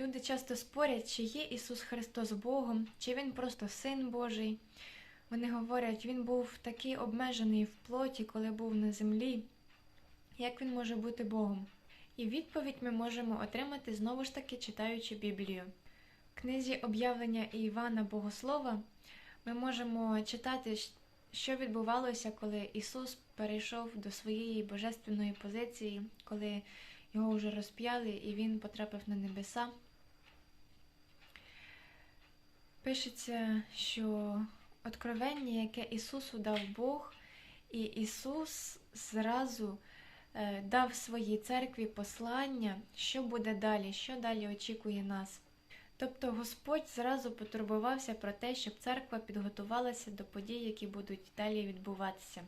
Люди часто спорять, чи є Ісус Христос Богом, чи Він просто Син Божий. Вони говорять, Він був такий обмежений в плоті, коли був на землі. Як він може бути Богом? І відповідь ми можемо отримати знову ж таки читаючи Біблію. В книзі об'явлення Івана Богослова ми можемо читати, що відбувалося, коли Ісус перейшов до своєї божественної позиції, коли його вже розп'яли і він потрапив на небеса. Пишеться, що откровення, яке Ісусу дав Бог, і Ісус зразу е, дав своїй церкві послання, що буде далі, що далі очікує нас. Тобто Господь зразу потурбувався про те, щоб церква підготувалася до подій, які будуть далі відбуватися.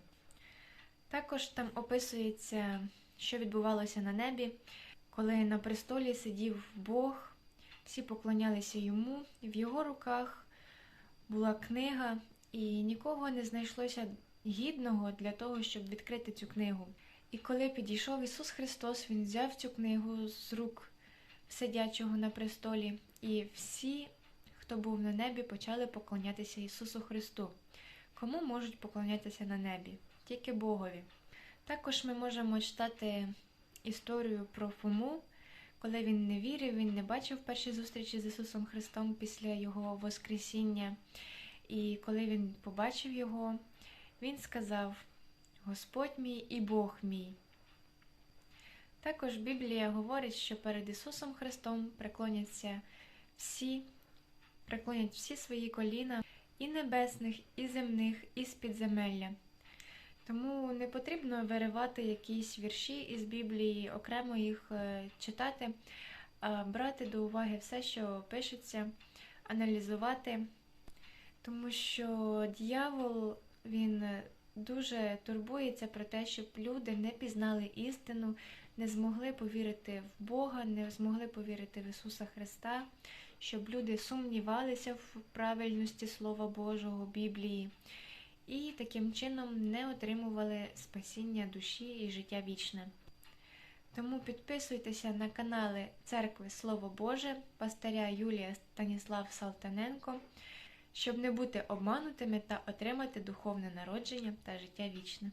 Також там описується, що відбувалося на небі, коли на престолі сидів Бог, всі поклонялися йому, в його руках була книга, і нікого не знайшлося гідного для того, щоб відкрити цю книгу. І коли підійшов Ісус Христос, Він взяв цю книгу з рук сидячого на престолі, і всі, хто був на небі, почали поклонятися Ісусу Христу. Кому можуть поклонятися на небі? Тільки Богові. Також ми можемо читати історію про Фому, коли він не вірив, він не бачив перші зустрічі з Ісусом Христом після Його Воскресіння. І коли він побачив його, він сказав: Господь мій і Бог мій. Також Біблія говорить, що перед Ісусом Христом преклоняться всі, преклонять всі свої коліна і небесних, і земних, і з підземелля. Тому не потрібно виривати якісь вірші із Біблії, окремо їх е, читати, брати до уваги все, що пишеться, аналізувати, тому що дьявол він дуже турбується про те, щоб люди не пізнали істину, не змогли повірити в Бога, не змогли повірити в Ісуса Христа, щоб люди сумнівалися в правильності Слова Божого, Біблії, і таким чином не отримували спасіння душі і життя вічне. Тому підписуйтеся на канали Церкви Слово Боже, пастиря Юлія Станіслав Салтаненко, щоб не бути обманутими та отримати духовне народження та життя вічне.